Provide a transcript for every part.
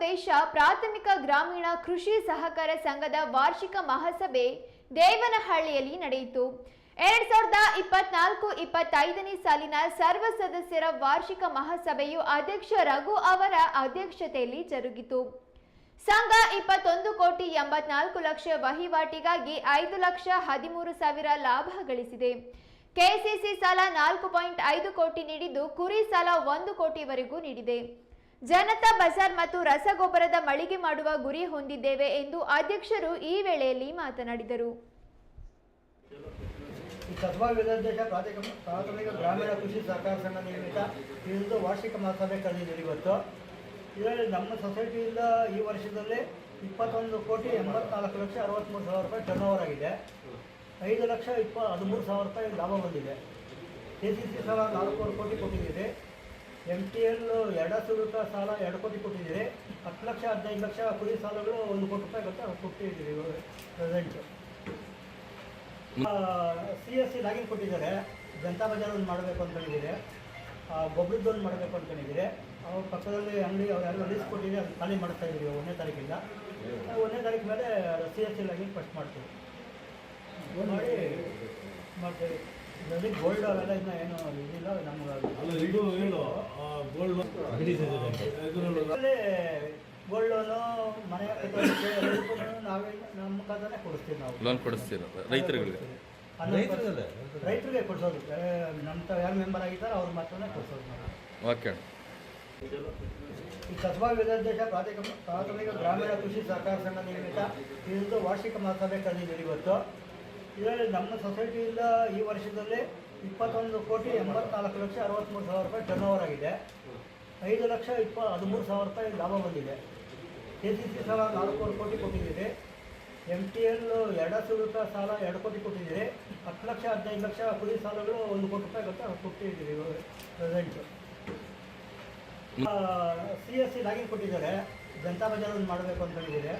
ವಿದ್ಯೋದ್ದೇಶ ಪ್ರಾಥಮಿಕ ಗ್ರಾಮೀಣ ಕೃಷಿ ಸಹಕಾರ ಸಂಘದ ವಾರ್ಷಿಕ ಮಹಾಸಭೆ ದೇವನಹಳ್ಳಿಯಲ್ಲಿ ನಡೆಯಿತು. ಎರಡ್ ಸಾವಿರದ ಇಪ್ಪತ್ನಾಲ್ಕು ಇಪ್ಪತ್ತೈದನೇ ಸಾಲಿನ ಸರ್ವ ಸದಸ್ಯರ ವಾರ್ಷಿಕ ಮಹಾಸಭೆಯು ಅಧ್ಯಕ್ಷ ರಘು ಅವರ ಅಧ್ಯಕ್ಷತೆಯಲ್ಲಿ ಜರುಗಿತು. ಸಂಘ ಇಪ್ಪತ್ತೊಂದು ಕೋಟಿ ಎಂಬತ್ನಾಲ್ಕು ಲಕ್ಷ ವಹಿವಾಟಿಗಾಗಿ ಐದು ಲಕ್ಷ ಹದಿಮೂರು ಸಾವಿರ ಲಾಭ ಗಳಿಸಿದೆ. ಕೆಸಿಸಿ ಸಾಲ ನಾಲ್ಕು ಪಾಯಿಂಟ್ ಐದು ಕೋಟಿ ನೀಡಿದ್ದು, ಕುರಿ ಸಾಲ ಒಂದು ಕೋಟಿವರೆಗೂ ನೀಡಿದೆ. ಜನತಾ ಬಜಾರ್ ಮತ್ತು ರಸಗೊಬ್ಬರದ ಮಳಿಗೆ ಮಾಡುವ ಗುರಿ ಹೊಂದಿದ್ದೇವೆ ಎಂದು ಅಧ್ಯಕ್ಷರು ಈ ವೇಳೆಯಲ್ಲಿ ಮಾತನಾಡಿದರು. ವಿಧಾನದೇಶ ಪ್ರಾಥಮಿಕ ಪ್ರಾಥಮಿಕ ಗ್ರಾಮೀಣ ಕೃಷಿ ಸಹಕಾರ ಸಂಘ ನಿಯಮಿತ ಇದೊಂದು ವಾರ್ಷಿಕ ಮಹಾಸಭೆ ಕರೆದಿದ್ದೀರಿ ಇವತ್ತು ಇದರಲ್ಲಿ ನಮ್ಮ ಸೊಸೈಟಿಯಿಂದ ಈ ವರ್ಷದಲ್ಲಿ ಇಪ್ಪತ್ತೊಂದು ಕೋಟಿ ಎಂಬತ್ನಾಲ್ಕು ಲಕ್ಷ ಅರವತ್ತ್ಮೂರು ಸಾವಿರ ರೂಪಾಯಿ ಟರ್ನ್ ಓವರ್ ಆಗಿದೆ. ಐದು ಲಕ್ಷ ಇಪ್ಪ ಹದಿಮೂರು ಸಾವಿರ ರೂಪಾಯಿ ಲಾಭ ಬಂದಿದೆ. ಕೆ ಸಿ ಸಿ ಸಹ ನಾಲ್ಕೂವರೆ ಕೋಟಿ ಕೊಟ್ಟಿದ್ದೀರಿ ಎಂ ಟಿ ಎಲ್ ಎರಡಸುರುತ ಸಾಲ, ಎರಡು ಕೋಟಿ ಕೊಟ್ಟಿದ್ದೀರಿ. ಹತ್ತು ಲಕ್ಷ, ಹದಿನೈದು ಲಕ್ಷ ಕುರಿ ಸಾಲಗಳು ಒಂದು ಕೋಟಿ ರೂಪಾಯಿ ಗೊತ್ತಾ ಕೊಟ್ಟಿದ್ದೀರಿ present C S C login ಕೊಟ್ಟಿದ್ದಾರೆ. ಜನತಾ ಬಜಾರ್ ಒಂದು ಮಾಡಬೇಕು ಅಂದ್ಕೊಂಡಿದ್ದೀರಿ ಗೊಬ್ಬರದ್ದು ಒಂದು ಮಾಡಬೇಕು ಅಂದ್ಕೊಂಡಿದ್ದೀರಿ ಅವ್ರ ಪಕ್ಕದಲ್ಲಿ ಅಂಗಡಿ, ಅವ್ರು ಯಾರು ಲೀಸ್ ಕೊಟ್ಟಿದ್ದೀರಿ ಅದು ಖಾಲಿ ಮಾಡ್ತಾ ಇದ್ದೀವಿ ಒಂದನೇ ತಾರೀಕಿಂದ. ಒಂದನೇ ತಾರೀಕು ಮೇಲೆ C S C login first ಮಾಡ್ತೀವಿ. ಮಾಡಿ ಮಾಡ್ತೀವಿ. ಇದರಲ್ಲಿ ಗೋಲ್ಡ್ ಅವೆಲ್ಲ ಇನ್ನೂ ಏನು ಇದಿಲ್ಲ ನಮ್ಗೆ ಇದು ಗೋಲ್ಡ್ ಗೋಲ್ಡ್ ಲೋನು ಮನೆ ನಾವೇ ನಮ್ಮ ಕೊಡಿಸ್ತೀವಿ ನಾವು. ಲೋನ್ ಕೊಡಿಸ್ತೀರ? ರೈತರುಗಳಿಗೆ? ರೈತರಿಗೆ ಕೊಡಿಸೋದು. ನಮ್ಮ ಯಾರು ಮೆಂಬರ್ ಆಗಿದ್ದಾರೆ ಅವ್ರು ಮಾತ್ರನೇ ಕೊಡಿಸೋದು ನಾವು ಓಕೆ ಈ ವಿಧಾನದೇಶ ಪ್ರಾಥಮಿಕ ಪ್ರಾಥಮಿಕ ಗ್ರಾಮೀಣ ಕೃಷಿ ಸಹಕಾರ ಸಂಘ ನಿಯಮಿತ ಇದೊಂದು ವಾರ್ಷಿಕ ಮಹಾಸಭೆ ಇವತ್ತು. ಇದರಲ್ಲಿ ನಮ್ಮ ಸೊಸೈಟಿಯಿಂದ ಈ ವರ್ಷದಲ್ಲಿ ಇಪ್ಪತ್ತೊಂದು ಕೋಟಿ ಎಂಬತ್ನಾಲ್ಕು ಲಕ್ಷ ಅರವತ್ತ್ಮೂರು ಸಾವಿರ ರೂಪಾಯಿ ಟರ್ನ್ ಓವರ್ ಆಗಿದೆ. ಐದು ಲಕ್ಷ ಇಪ್ಪ ಹದಿಮೂರು ಸಾವಿರ ರೂಪಾಯಿ ಲಾಭ ಬಂದಿದೆ. ಕೆ ಸಿ ಸಿ ಸಾಲ ನಾಲ್ಕೂವರೆ ಕೋಟಿ ಕೊಟ್ಟಿದ್ದೀರಿ. ಎಂ ಟಿ ಎಲ್ ರೂಪಾಯಿ ಸಾಲ ಎರಡು ಕೋಟಿ ಕೊಟ್ಟಿದ್ದೀರಿ. ಹತ್ತು ಲಕ್ಷ, ಹದಿನೈದು ಲಕ್ಷ ಕುರಿ ಸಾಲಗಳು ಒಂದು ಕೋಟಿ ರೂಪಾಯಿ ಗೊತ್ತಾ ಕೊಟ್ಟಿದ್ದೀರಿ present C S C login ಕೊಟ್ಟಿದ್ದಾರೆ. ಜನತಾ ಬಜಾರ್ ಒಂದು ಮಾಡಬೇಕು ಅಂದ್ಕೊಂಡಿದ್ದೀರಿ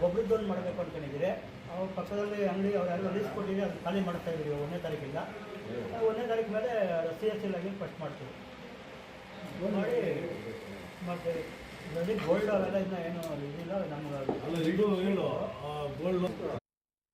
ಗೊಬ್ಬರದ್ದು ಒಂದು ಮಾಡಬೇಕು ಅಂದ್ಕೊಂಡಿದ್ದೀರಿ ಅವ್ರ ಪಕ್ಕದಲ್ಲಿ ಅಂಗಡಿ ಅವರೆಲ್ಲ ಯಾರು ಲೀಸ್ ಅದು ಖಾಲಿ ಮಾಡ್ತಾ ಇದ್ದೀವಿ ಒಂದನೇ ತಾರೀಕಿಂದ. ಒಂದನೇ ತಾರೀಕು ಮೇಲೆ C S C login first ಮಾಡ್ತೀವಿ. ಮಾಡಿ ಮಾಡ್ತೀವಿ ಇದರಲ್ಲಿ ಗೋಲ್ಡ್ ಅವೆಲ್ಲ ಇನ್ನೂ ಏನು ಇದಿಲ್ಲ, ನಮ್ಗೆ ಗೋಲ್ಡ್